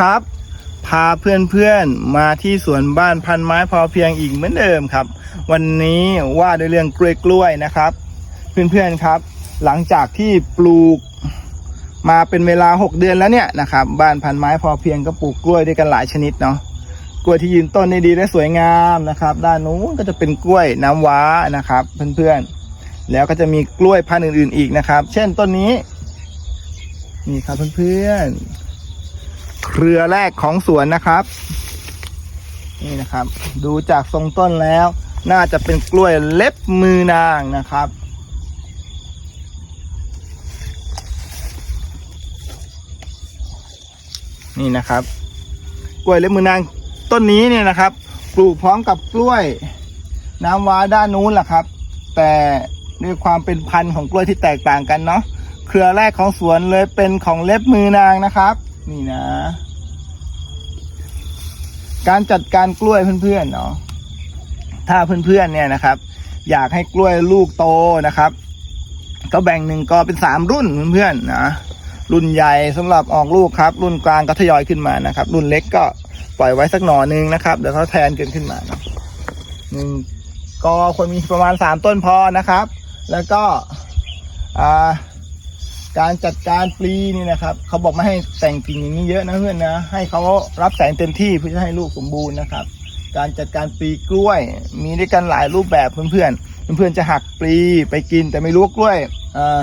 ครับ พาเพื่อนๆมาที่สวนบ้านพันไม้พอเพียงอีกเหมือนเดิมครับ วันนี้ว่าด้วยเรื่องกล้วยกล้วยนะครับ เพื่อนๆครับ หลังจากที่ปลูกมาเป็นเวลา 6 เดือนแล้วเนี่ยนะครับ บ้านพันไม้พอเพียงก็ปลูกกล้วยด้วยกันหลายชนิดเนาะกล้วยที่ยืนต้นได้ดีและสวยงามนะครับ ด้านนู้นก็จะเป็นกล้วยน้ำว้านะครับ เพื่อนๆแล้วก็จะมีกล้วยพันธุ์อื่นๆอีกนะครับ เช่นต้นนี้นี่ครับเพื่อนๆ เครือแรกของสวนนะครับ นี่นะครับ ดูจากทรงต้นแล้ว น่าจะเป็นกล้วยเล็บมือนางนะครับ นี่นะครับ กล้วยเล็บมือนางต้นนี้เนี่ยนะครับ ปลูกพร้อมกับกล้วย น้ำว้าด้านนู้นแหละครับ แต่ด้วยความเป็นพันธุ์ของกล้วยที่แตกต่างกันเนาะเครือแรกของสวนเลยเป็นของเล็บมือนางนะครับ นี่นะ การจัดการกล้วยเพื่อนๆเนาะถ้าเพื่อนๆเนี่ยนะครับ อยากให้กล้วยลูกโตนะครับ ก็แบ่งหนึ่งก็เป็นสามรุ่นเพื่อนๆนะรุ่นใหญ่สำหรับออกลูกครับ รุ่นกลางก็ทยอยขึ้นมานะครับ รุ่นเล็กก็ปล่อยไว้สักหน่อหนึงนะครับเดี๋ยวเขาแทนกันขึ้นมาเนาะหนึ่งก็ควรมีประมาณสามต้นพอนะครับ แล้วก็อ่า การจัดการปลีนี่นะครับเขาบอกไม่ให้แต่งกิ่งอย่างนี้เยอะนะเพื่อนนะ ให้เขารับแสงเต็มที่เพื่อจะให้ลูกสมบูรณ์นะครับ การจัดการปลีกล้วย มีด้วยกันหลายรูปแบบเพื่อนๆเพื่อนๆจะหักปลีไปกินแต่ไม่รู้ว่ากล้วยเอ่อ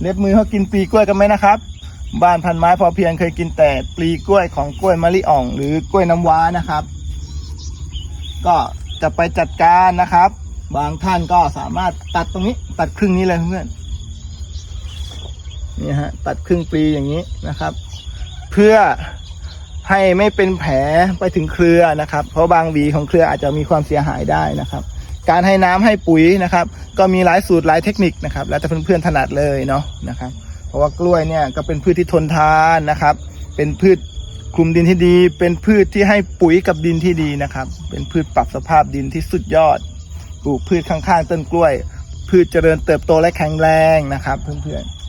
เล็บมือเขากินปลีกล้วยกันไหมนะครับ บ้านพันไม้พอเพียงเคยกินแต่ปลีกล้วยของกล้วยมะลิอ่อง หรือกล้วยน้ำว้านะครับ ก็จะไปจัดการนะครับ บางท่านก็สามารถตัดตรงนี้ตัดครึ่งนี้เลยเพื่อนๆ นี่ฮะตัดครึ่งปีอย่างนี้นะครับ เพื่อให้ไม่เป็นแผลไปถึงเครือนะครับ เพราะบางหวีของเครืออาจจะมีความเสียหายได้นะครับ การให้น้ำให้ปุ๋ยนะครับ ก็มีหลายสูตรหลายเทคนิคนะครับ แล้วแต่เพื่อนๆถนัดเลยเนาะนะครับ เพราะว่ากล้วยเนี่ยก็เป็นพืชที่ทนทานนะครับ เป็นพืชคลุมดินที่ดี เป็นพืชที่ให้ปุ๋ยกับดินที่ดีนะครับ เป็นพืชปรับสภาพดินที่สุดยอดปลูกพืชข้างๆต้นกล้วย พืชเจริญเติบโตและแข็งแรงนะครับ เพื่อนๆ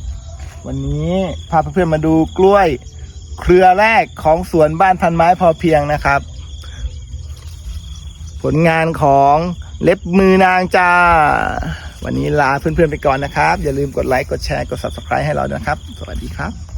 วันนี้พาเพื่อนๆมาดูกล้วย เครือแรกของสวนบ้านพันไม้พอเพียงนะครับ ผลงานของเล็บมือนางจ้า วันนี้ลาเพื่อนๆไปก่อนนะครับ อย่าลืมกดไลค์ กดแชร์ กด subscribe ให้เรานะครับ สวัสดีครับ